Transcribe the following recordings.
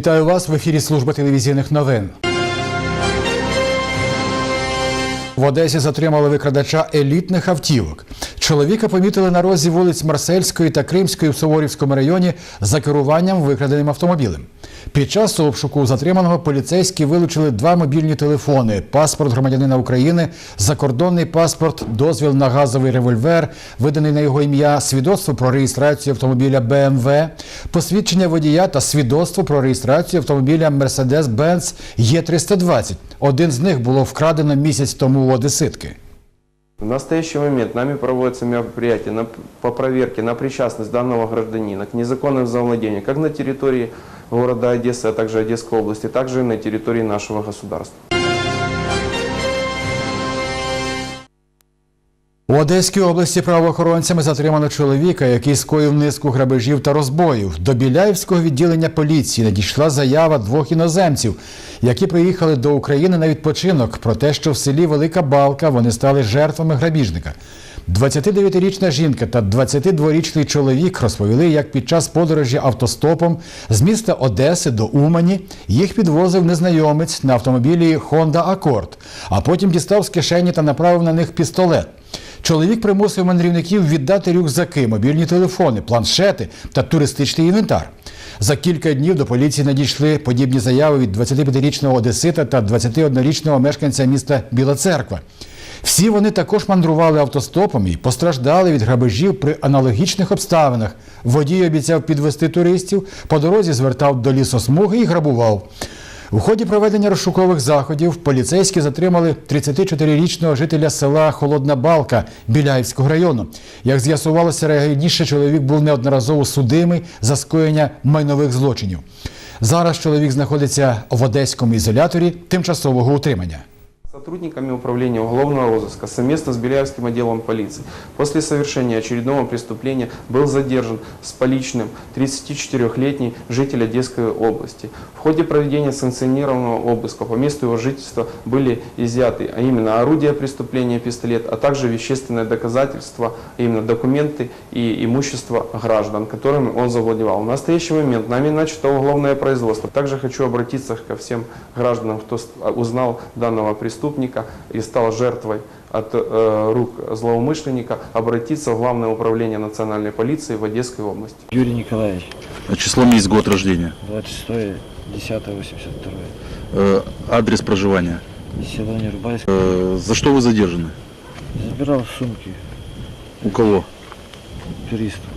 Вітаю вас в ефірі служби телевізійних новин. В Одесі затримали викрадача елітних автівок. Чоловіка помітили на розі вулиць Марсельської та Кримської в Суворівському районі за керуванням викраденим автомобілем. Під час обшуку затриманого поліцейські вилучили два мобільні телефони: паспорт громадянина України, закордонний паспорт, дозвіл на газовий револьвер, виданий на його ім'я, свідоцтво про реєстрацію автомобіля БМВ, посвідчення водія та свідоцтво про реєстрацію автомобіля Mercedes-Benz Е320. Один з них було вкрадено місяць тому у Одеситки. В настоящий момент нами проводятся мероприятия на- по проверке на причастность данного гражданина к незаконным завладениям как на территории города Одессы, а также Одесской области, также на территории нашего государства. У Одеській області правоохоронцями затримано чоловіка, який скоїв низку грабежів та розбоїв. До Біляївського відділення поліції надійшла заява двох іноземців, які приїхали до України на відпочинок про те, що в селі Велика Балка вони стали жертвами грабіжника. 29-річна жінка та 22-річний чоловік розповіли, як під час подорожі автостопом з міста Одеси до Умані їх підвозив незнайомець на автомобілі Honda Accord, а потім дістав з кишені та направив на них пістолет. Чоловік примусив мандрівників віддати рюкзаки, мобільні телефони, планшети та туристичний інвентар. За кілька днів до поліції надійшли подібні заяви від 25-річного одесита та 21-річного мешканця міста Біла Церква. Всі вони також мандрували автостопом і постраждали від грабежів при аналогічних обставинах. Водій обіцяв підвести туристів, по дорозі звертав до лісосмуги і грабував. У ході проведення розшукових заходів поліцейські затримали 34-річного жителя села Холодна Балка Біляївського району. Як з'ясувалося раніше, чоловік був неодноразово судимий за скоєння майнових злочинів. Зараз чоловік знаходиться в одеському ізоляторі тимчасового утримання. Сотрудниками управления уголовного розыска совместно с Беляевским отделом полиции после совершения очередного преступления был задержан с поличным 34-летний житель Одесской области. В ходе проведения санкционированного обыска по месту его жительства были изъяты, а именно орудие преступления, пистолет, а также вещественное доказательство, а именно документы и имущество граждан, которыми он завладевал. В настоящий момент нами начато уголовное производство. Также хочу обратиться ко всем гражданам, кто узнал данного преступника и стал жертвой от э, рук злоумышленника, обратиться в Главное управление национальной полиции в Одесской области. Юрий Николаевич, А Число, месяц, год рождения. 26 10 82 Э, адрес проживания. Село Нерубайск. Э, за что вы задержаны? Забирал сумки У кого? туристов.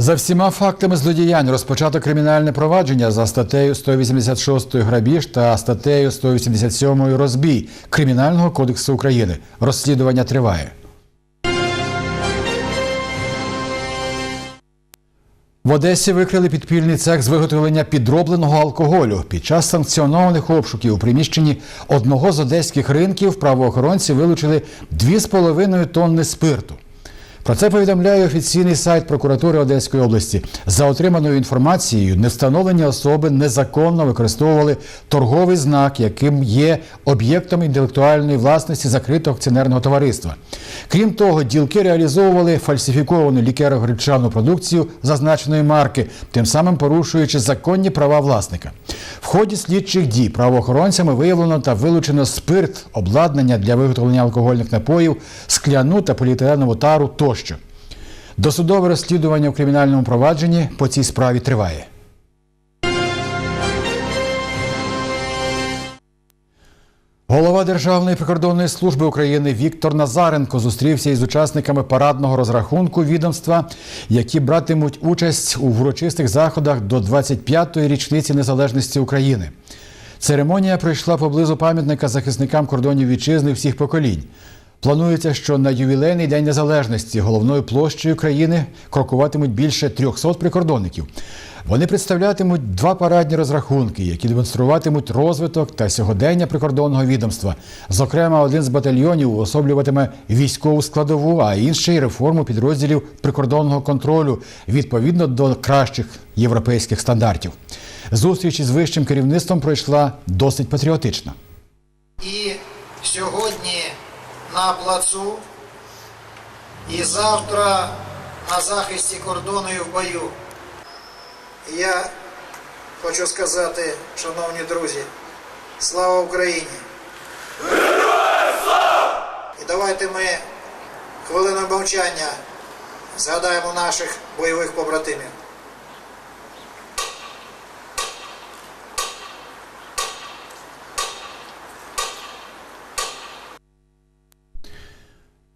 За всіма фактами злодіянь розпочато кримінальне провадження за статтею 186 грабіж та статтею 187 розбій Кримінального кодексу України. Розслідування триває. В Одесі викрили підпільний цех з виготовлення підробленого алкоголю. Під час санкціонованих обшуків у приміщенні одного з одеських ринків правоохоронці вилучили 2,5 тонни спирту. Про це повідомляє офіційний сайт прокуратури Одеської області. За отриманою інформацією, невстановлені особи незаконно використовували торговий знак, яким є об'єктом інтелектуальної власності закритого акціонерного товариства. Крім того, ділки реалізовували фальсифіковану лікеро-гречану продукцію зазначеної марки, тим самим порушуючи законні права власника. В ході слідчих дій правоохоронцями виявлено та вилучено спирт, обладнання для виготовлення алкогольних напоїв, скляну та поліетиленову тару тощо. Досудове розслідування в кримінальному провадженні по цій справі триває. Голова Державної прикордонної служби України Віктор Назаренко зустрівся із учасниками парадного розрахунку відомства, які братимуть участь у урочистих заходах до 25-ї річниці незалежності України. Церемонія пройшла поблизу пам'ятника захисникам кордонів вітчизни всіх поколінь. Планується, що на ювілейний день незалежності головною площею країни крокуватимуть більше 300 прикордонників. Вони представлятимуть два парадні розрахунки, які демонструватимуть розвиток та сьогодення прикордонного відомства. Зокрема, один з батальйонів уособлюватиме військову складову, а інший реформу підрозділів прикордонного контролю відповідно до кращих європейських стандартів. Зустріч із вищим керівництвом пройшла досить патріотично. Плацу, і завтра на захисті кордону і в бою. Я хочу сказати, шановні друзі, слава Україні! І давайте ми хвилиною мовчання згадаємо наших бойових побратимів.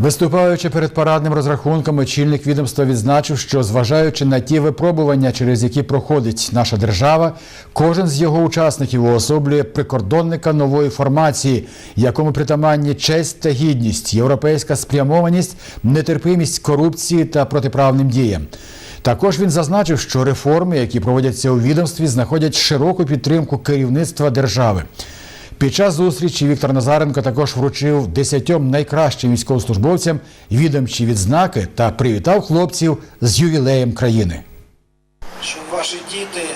Виступаючи перед парадним розрахунком, очільник відомства відзначив, що зважаючи на ті випробування, через які проходить наша держава, кожен з його учасників уособлює прикордонника нової формації, якому притаманні честь та гідність, європейська спрямованість, нетерпимість корупції та протиправним діям. Також він зазначив, що реформи, які проводяться у відомстві, знаходять широку підтримку керівництва держави. Під час зустрічі Віктор Назаренко також вручив десятьом найкращим військовослужбовцям відомчі відзнаки та привітав хлопців з ювілеєм країни. щоб ваші діти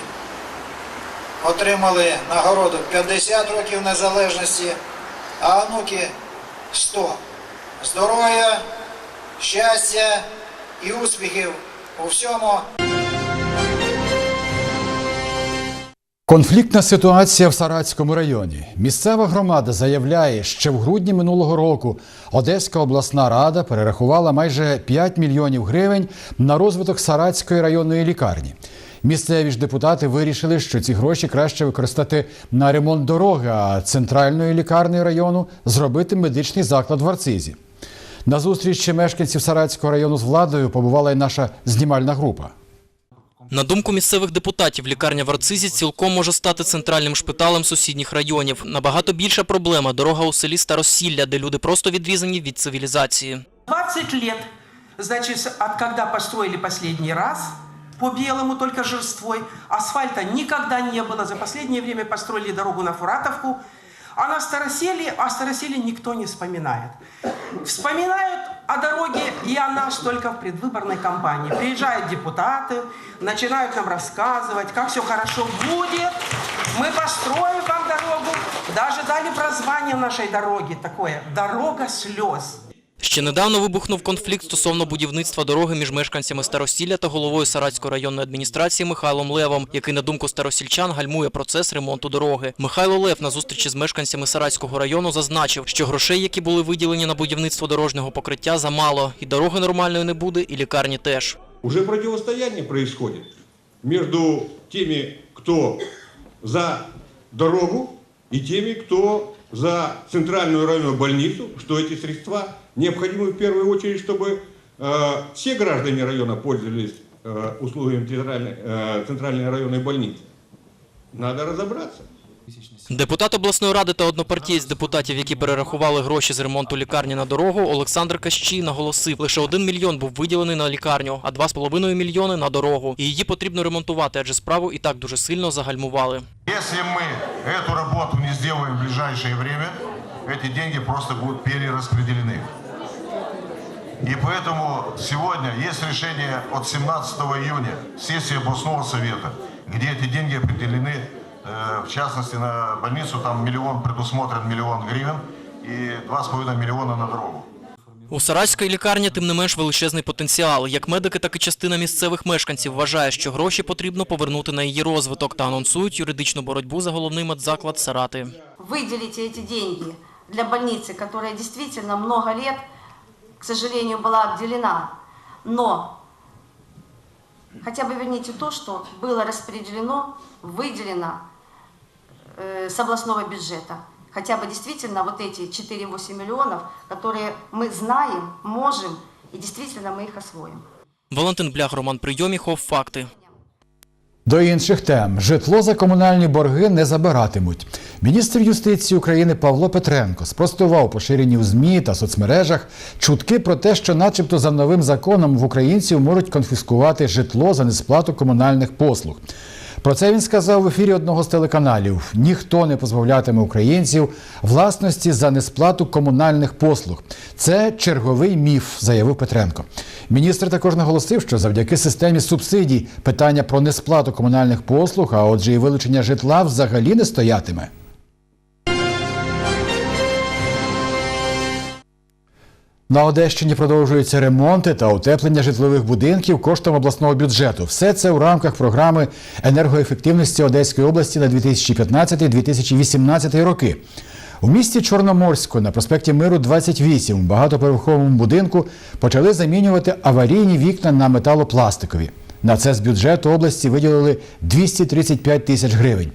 отримали нагороду 50 років незалежності, а онуки 100. Здоров'я, щастя і успіхів у всьому. Конфліктна ситуація в Саратському районі. Місцева громада заявляє, що в грудні минулого року Одеська обласна рада перерахувала майже 5 мільйонів гривень на розвиток Саратської районної лікарні. Місцеві ж депутати вирішили, що ці гроші краще використати на ремонт дороги, а центральної лікарні району зробити медичний заклад в Арцизі. На зустрічі мешканців Саратського району з владою побувала й наша знімальна група. На думку місцевих депутатів, лікарня в Арцизі цілком може стати центральним шпиталем сусідніх районів. Набагато більша проблема – дорога у селі Старосілля, де люди просто відрізані від цивілізації. 20 лет, значит, с- от когда раз по белому только жирствой, асфальта никогда не было. За последнее время построили дорогу на Фуратовку, а на Староселье, о никто не вспоминает. Вспоминают о дороге и о нас только в предвыборной кампании. Приезжают депутаты, начинают нам рассказывать, как все хорошо будет, мы построим вам дорогу. Даже дали прозвание нашей дороге такое – «Дорога слез». Ще недавно вибухнув конфлікт стосовно будівництва дороги між мешканцями Старосілля та головою Саратської районної адміністрації Михайлом Левом, який, на думку старосільчан, гальмує процес ремонту дороги. Михайло Лев на зустрічі з мешканцями Саратського району зазначив, що грошей, які були виділені на будівництво дорожнього покриття, замало. І дороги нормальної не буде, і лікарні теж. Уже противостояние происходит между теми, кто за дорогу, и теми, кто за центральную районную больницу, что эти средства необходимы в первую очередь, чтобы э, все граждане района пользовались э, услугами центральной, э, центральной районной больницы. Надо разобраться. Депутат обласної ради та однопартієць депутатів, які перерахували гроші з ремонту лікарні на дорогу, Олександр Кащій наголосив, лише один мільйон був виділений на лікарню, а два з половиною мільйони на дорогу. І її потрібно ремонтувати, адже справу і так дуже сильно загальмували. Если мы эту работу не сделаем в ближайшее время, эти деньги просто будут перераспределены. И поэтому сегодня есть решение от 17 июня сессии областного совета, где эти деньги определены, э, в частности на больницу, там миллион предусмотрен миллион гривен и 2,5 миллиона на дорогу. У Саратської лікарні тим не менш величезний потенціал. Як медики, так і частина місцевих мешканців вважає, що гроші потрібно повернути на її розвиток та анонсують юридичну боротьбу за головний медзаклад Сарати. выделите эти деньги для больницы, которая действительно много лет, к сожалению, была обделена. Но хотя бы верните то, что было распределено, выделено э, с областного бюджета. Хотя бы действительно вот эти 4-8 миллионов, которые мы знаем, можем, и действительно мы их освоим. Валентин Блях, Роман Прийоміхов. Факти. До інших тем житло за комунальні борги не забиратимуть. Міністр юстиції України Павло Петренко спростував поширені у змі та соцмережах чутки про те, що, начебто, за новим законом в українців можуть конфіскувати житло за несплату комунальних послуг. Про це він сказав в ефірі одного з телеканалів: ніхто не позбавлятиме українців власності за несплату комунальних послуг. Це черговий міф, заявив Петренко. Міністр також наголосив, що завдяки системі субсидій питання про несплату комунальних послуг, а отже, і вилучення житла взагалі не стоятиме. На Одещині продовжуються ремонти та утеплення житлових будинків коштом обласного бюджету. Все це у рамках програми енергоефективності Одеської області на 2015-2018 роки. У місті Чорноморську на проспекті Миру 28 у багатоповерховому будинку почали замінювати аварійні вікна на металопластикові. На це з бюджету області виділили 235 тисяч гривень.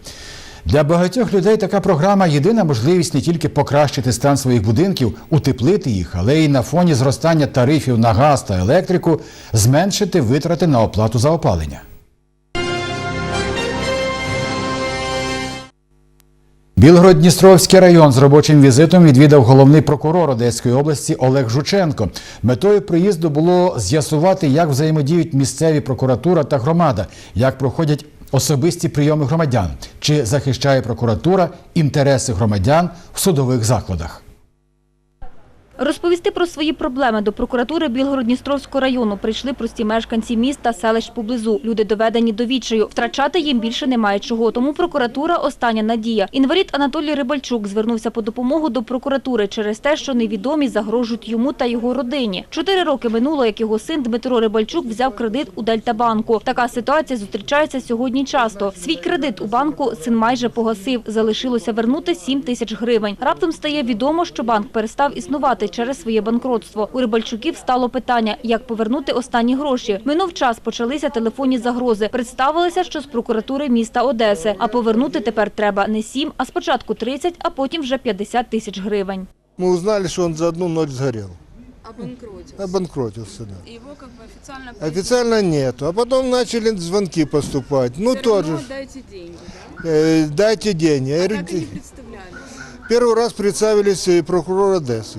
Для багатьох людей така програма єдина можливість не тільки покращити стан своїх будинків, утеплити їх, але й на фоні зростання тарифів на газ та електрику зменшити витрати на оплату за опалення. Білгород-Дністровський район з робочим візитом відвідав головний прокурор Одеської області Олег Жученко. Метою приїзду було з'ясувати, як взаємодіють місцеві прокуратура та громада, як проходять особисті прийоми громадян, чи захищає прокуратура інтереси громадян в судових закладах. Розповісти про свої проблеми до прокуратури Білгород-Дністровського району прийшли прості мешканці міст та селищ поблизу. Люди доведені до відчаю. Втрачати їм більше немає чого. Тому прокуратура – остання надія. Інвалід Анатолій Рибальчук звернувся по допомогу до прокуратури через те, що невідомі загрожують йому та його родині. Чотири роки минуло, як його син Дмитро Рибальчук взяв кредит у Дельтабанку. Така ситуація зустрічається сьогодні часто. Свій кредит у банку син майже погасив. Залишилося вернути 7 тисяч гривень. Раптом стає відомо, що банк перестав існувати через своє банкротство. У Рибальчуків стало питання, як повернути останні гроші. Минув час, почалися телефонні загрози. Представилися, що з прокуратури міста Одеси. А повернути тепер треба не 7, а спочатку 30, а потім вже 50 тисяч гривень. Мы узнали, что он за одну ночь сгорел. Обанкротился. Обанкротился, да. Его как бы официально Официально нету. А потом начали звонки поступать. Ну, Все равно тоже. дайте деньги, да? э, дайте деньги. Я А говорю, как они представлялись? первый раз представились э, прокурор Одессы.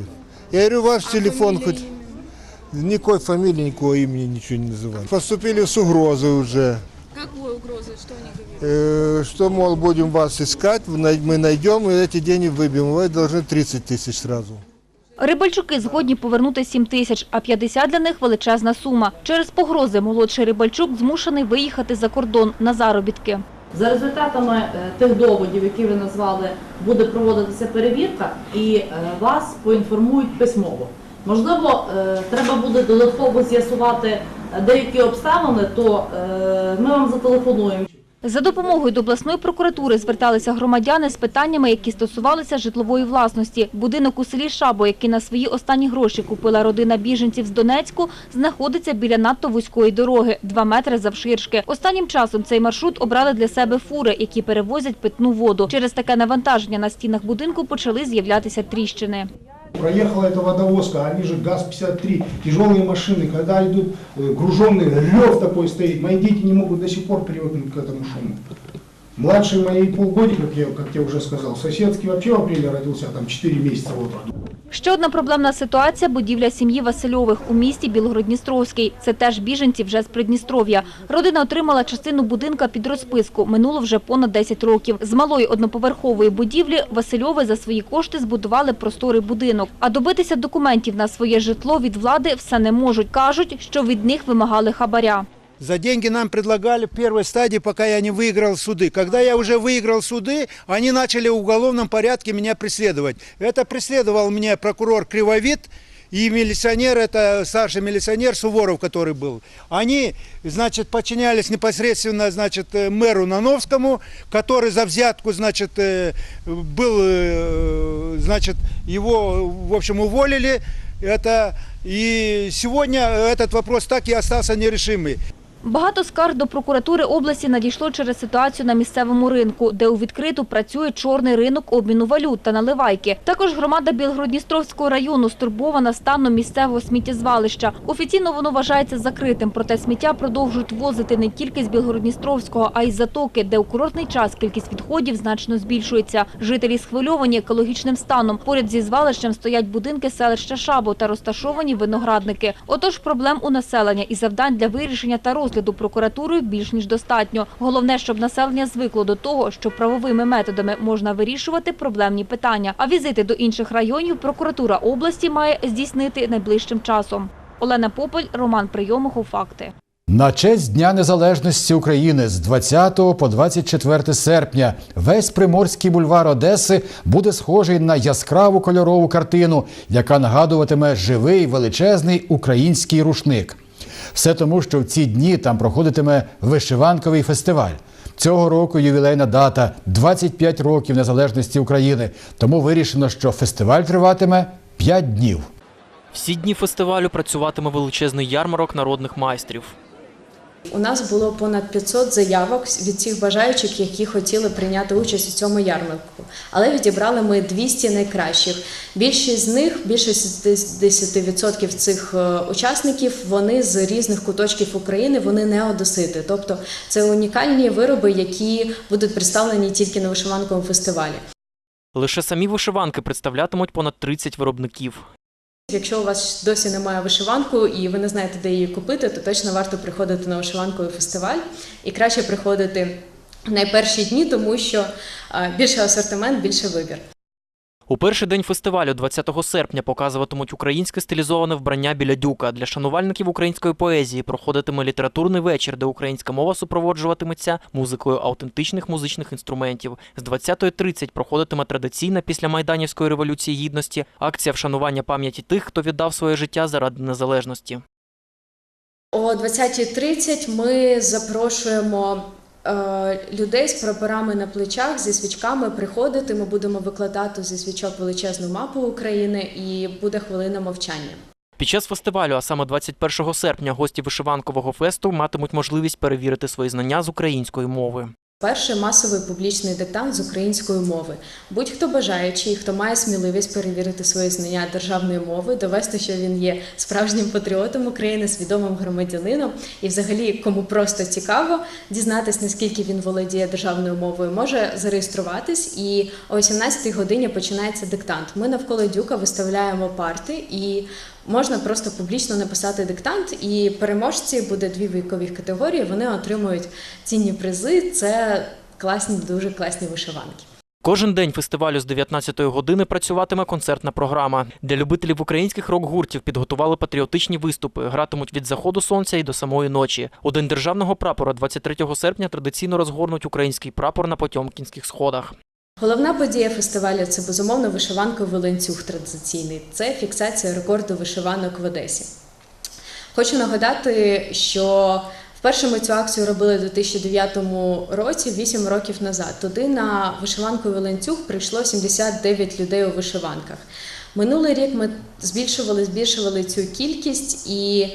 Я говорю, ваш А телефон фамилия, хоть... имя? Никакой фамилии, никакого имени ничего не называли. Поступили с угрозой уже. Какой угрозы? Что они говорят? э, что, мол, будем вас искать, най- мы найдем и эти деньги выбьем. Вы должны 30 тысяч сразу. Рибальчуки згодні повернути 7 тисяч, а 50 для них – величезна сума. Через погрози молодший Рибальчук змушений виїхати за кордон на заробітки. За результатами е, тих доводів, які ви назвали, буде проводитися перевірка і е, вас поінформують письмово. Можливо, е, треба буде додатково з'ясувати деякі обставини, то ми вам зателефонуємо. За допомогою до обласної прокуратури зверталися громадяни з питаннями, які стосувалися житлової власності. Будинок у селі Шабо, який на свої останні гроші купила родина біженців з Донецьку, знаходиться біля надто вузької дороги – 2 метри завширшки. Останнім часом цей маршрут обрали для себе фури, які перевозять питну воду. Через таке навантаження на стінах будинку почали з'являтися тріщини. Проехала эта водовозка, они же ГАЗ-53, тяжелые машины, когда идут э, груженные, рев такой стоит. Мои дети не могут до сих пор привыкнуть к этому шуму. Младший моей полгодика, как я, как я уже сказал, соседский вообще в апреле родился, а там 4 месяца вот роду. Ще одна проблемна ситуація – будівля сім'ї Васильових у місті Білгород-Дністровський. Це теж біженці вже з Придністров'я. Родина отримала частину будинка під розписку. Минуло вже понад 10 років. З малої одноповерхової будівлі Васильови за свої кошти збудували просторий будинок. А добитися документів на своє житло від влади все не можуть. Кажуть, що від них вимагали хабаря. За деньги нам предлагали в первой стадии, пока я не выиграл суды. Когда я уже выиграл суды, они начали в уголовном порядке меня преследовать. Это преследовал меня прокурор Кривовид и милиционер, это старший милиционер Суворов, который был. Они, значит, подчинялись непосредственно, значит, э, мэру Нановскому, который за взятку, значит, э, был, э, значит, его, в общем, уволили. Это, и сегодня этот вопрос так и остался нерешимый. Багато скарг до прокуратури області надійшло через ситуацію на місцевому ринку, де у відкриту працює чорний ринок обміну валют та наливайки. Також громада Білгородністровського району стурбована станом місцевого сміттєзвалища. Офіційно воно вважається закритим, проте сміття продовжують возити не тільки з Білгородністровського, а й з затоки, де у курортний час кількість відходів значно збільшується. Жителі схвильовані екологічним станом. Поряд зі звалищем стоять будинки селища Шабо та розташовані виноградники. Отож, проблем у населення і завдань для вирішення та розгляду прокуратурою більш ніж достатньо. Головне, щоб населення звикло до того, що правовими методами можна вирішувати проблемні питання. А візити до інших районів прокуратура області має здійснити найближчим часом. Олена Попель, Роман Прийомухов. Факти. На честь Дня Незалежності України з 20 по 24 серпня весь приморський бульвар Одеси буде схожий на яскраву кольорову картину, яка нагадуватиме живий величезний український рушник. Все тому, що в ці дні там проходитиме вишиванковий фестиваль. Цього року ювілейна дата 25 років незалежності України. Тому вирішено, що фестиваль триватиме 5 днів. Всі дні фестивалю працюватиме величезний ярмарок народних майстрів. У нас було понад 500 заявок від всіх бажаючих, які хотіли прийняти участь у цьому ярмарку. Але відібрали ми 200 найкращих. Більшість з них, більше 60% цих е, учасників, вони з різних куточків України, вони не одесити. Тобто це унікальні вироби, які будуть представлені тільки на вишиванковому фестивалі. Лише самі вишиванки представлятимуть понад 30 виробників. Якщо у вас досі немає вишиванку і ви не знаєте, де її купити, то точно варто приходити на вишиванковий фестиваль і краще приходити в найперші дні, тому що е, більше асортимент, більше вибір. У перший день фестивалю, 20 серпня, показуватимуть українське стилізоване вбрання біля дюка. Для шанувальників української поезії проходитиме літературний вечір, де українська мова супроводжуватиметься музикою автентичних музичних інструментів. З 20.30 проходитиме традиційна після Майданівської революції гідності акція вшанування пам'яті тих, хто віддав своє життя заради незалежності. О 20.30 ми запрошуємо людей з прапорами на плечах, зі свічками приходити. Ми будемо викладати зі свічок величезну мапу України і буде хвилина мовчання. Під час фестивалю, а саме 21 серпня, гості вишиванкового фесту матимуть можливість перевірити свої знання з української мови. Перший масовий публічний диктант з української мови. Будь-хто бажаючий, хто має сміливість перевірити свої знання державної мови, довести, що він є справжнім патріотом України, свідомим громадянином, і взагалі, кому просто цікаво дізнатись, наскільки він володіє державною мовою, може зареєструватись. І о 18-й годині починається диктант. Ми навколо дюка виставляємо парти і. Можна просто публічно написати диктант, і переможці буде дві вікові категорії. Вони отримують цінні призи. Це класні, дуже класні вишиванки. Кожен день фестивалю з 19-ї години працюватиме концертна програма. Для любителів українських рок-гуртів підготували патріотичні виступи. Гратимуть від заходу сонця і до самої ночі. У день державного прапора 23 серпня традиційно розгорнуть український прапор на Потьомкінських сходах. Головна подія фестивалю це безумовно вишиванковий ланцюг традиційний. Це фіксація рекорду вишиванок в Одесі. Хочу нагадати, що вперше ми цю акцію робили у 2009 році, 8 років назад. Туди на вишиванковий ланцюг прийшло 79 людей у вишиванках. Минулий рік ми збільшували, збільшували цю кількість і.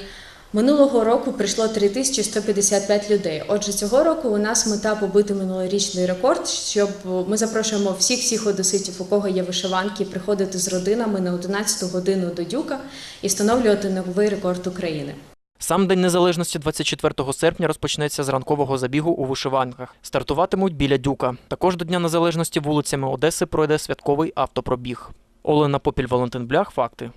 Минулого року прийшло 3155 людей. Отже, цього року у нас мета побити минулорічний рекорд, щоб ми запрошуємо всіх всіх одеситів, у кого є вишиванки, приходити з родинами на 11 годину до Дюка і встановлювати новий рекорд України. Сам День Незалежності 24 серпня розпочнеться з ранкового забігу у вишиванках. Стартуватимуть біля Дюка. Також до Дня Незалежності вулицями Одеси пройде святковий автопробіг. Олена Попіль, Валентин Блях. Факти.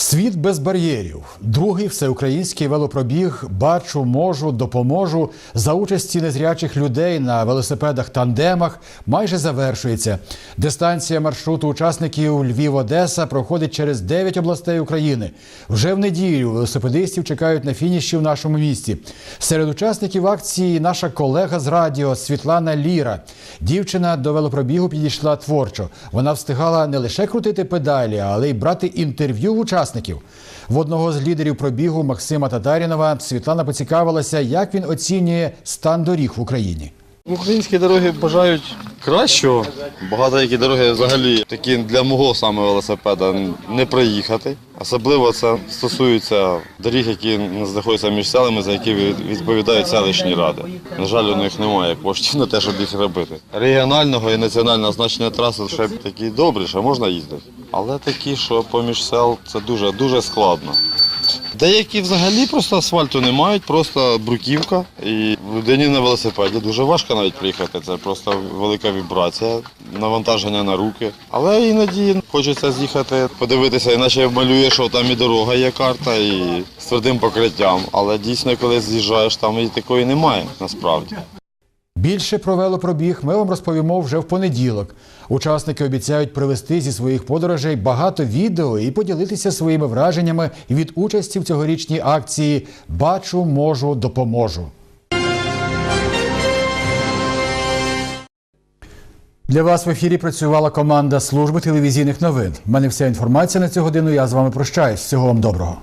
Світ без бар'єрів. Другий всеукраїнський велопробіг Бачу, можу, допоможу за участі незрячих людей на велосипедах тандемах майже завершується. Дистанція маршруту учасників Львів-Одеса проходить через 9 областей України. Вже в неділю велосипедистів чекають на фініші в нашому місті. Серед учасників акції наша колега з радіо Світлана Ліра. Дівчина до велопробігу підійшла творчо. Вона встигала не лише крутити педалі, але й брати інтерв'ю в учасників. В одного з лідерів пробігу Максима Татарінова Світлана поцікавилася, як він оцінює стан доріг в Україні. Українські дороги бажають кращого. Багато які дороги взагалі такі для мого саме велосипеда не проїхати. Особливо це стосується доріг, які знаходяться між селами, за які відповідають селищні ради. На жаль, у них немає коштів на те, щоб їх робити. Регіонального і національного значення траси ще такі добрі, що можна їздити. Але такі, що поміж сел, це дуже дуже складно. Деякі взагалі просто асфальту не мають, просто бруківка. І людині на велосипеді дуже важко навіть приїхати. Це просто велика вібрація, навантаження на руки. Але іноді хочеться з'їхати, подивитися, іначе малює, що там і дорога є карта, і з твердим покриттям. Але дійсно, коли з'їжджаєш, там і такої немає насправді. Більше про велопробіг ми вам розповімо вже в понеділок. Учасники обіцяють привезти зі своїх подорожей багато відео і поділитися своїми враженнями від участі в цьогорічній акції Бачу, можу, допоможу. Для вас в ефірі працювала команда служби телевізійних новин. У мене вся інформація на цю годину. Я з вами прощаюсь. Всього вам доброго.